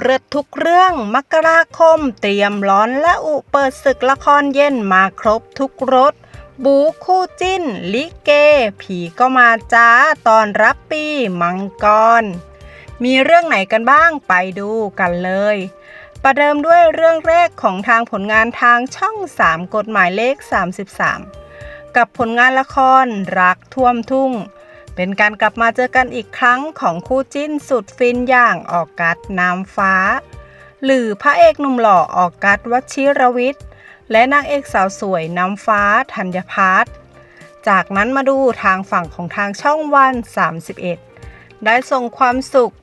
เรือทุกเรื่องมกราคม เตรียมร้อนและอุเปิดศึกละครเย็นมาครบทุกรสบูคู่จิ้น ลิเก ผีก็มาจ้าตอนรับปีมังกร มีเรื่องไหนกันบ้างไปดูกันเลย ประเดิมด้วยเรื่องแรกของทางผลงานทางช่อง 3 กฎหมายเลข 33 กับผลงานละครรักท่วมทุ่ง เป็นการกลับมาเจอกันอีกครั้งของคู่จิ้นสุดฟินอย่างออกกัสน้ำฟ้า หรือพระเอกหนุ่มหล่อออกกัสวชิรวิทย์ และนางเอกสาวสวยน้ำฟ้าธัญพัฒน์จากนั้นมาดูทางฝั่งของทางช่องวัน 31 ได้ส่งความสุข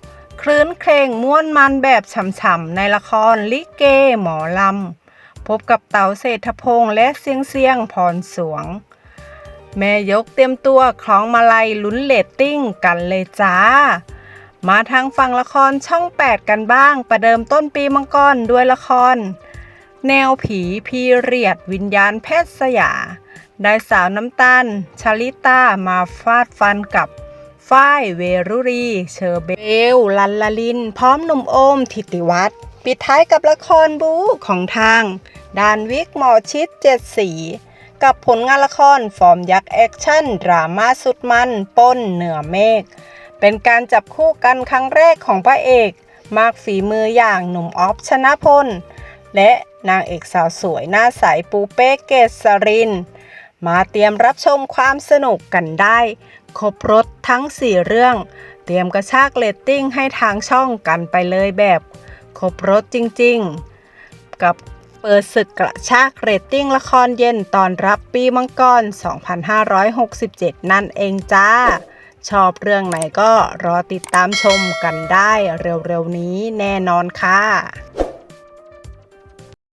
คลื้นเครงม่วนมันแบบฉ่ำๆในละครลิเกหมอลำ พบกับเต๋าเศรษฐพงษ์และเสียงเสียงพรสวง แม่ยกเตรียมตัวคล้องมาลัยลุ้นเลตติ้งกันเลยจ้า มาทางฝั่งละครช่อง 8 กันบ้าง ประเดิมต้นปีมังกรด้วยละคร แนวผีพีเรียดวิญญาณเพชรสยา ได้สาวน้ำตาลชลิตามาฟาดฟันกับฝ้ายเวรุรี เชอร์เบล ลันลลิน พร้อมหนุ่มโอม ทิติวัฒน์ปิดท้ายกับละครบูของทาง ดานวิกหมอชิดเจ็ดสี กับผลงานละครฟอร์มยักษ์แอคชั่น ดราม่าสุดมันป้นเหนือเมฆ เป็นการจับคู่กันครั้งแรกของพระเอก มากฝีมืออย่างหนุ่มออฟชนะพล และนางเอกสาวสวยหน้าใสปูเป้เกษริน มาเตรียมรับชมความสนุกกันได้ ครบรถทั้ง 4 เรื่อง เตรียมกระชากเรตติ้งให้ทางช่องกันไปเลยแบบ ครบรถจริง ๆ กับ เปิดศึกกระชากเรตติ้งละครเย็นตอนรับปีมังกร 2567 นั่นเองจ้า ชอบเรื่องไหนก็รอติดตามชมกันได้เร็วๆนี้แน่นอนค่ะ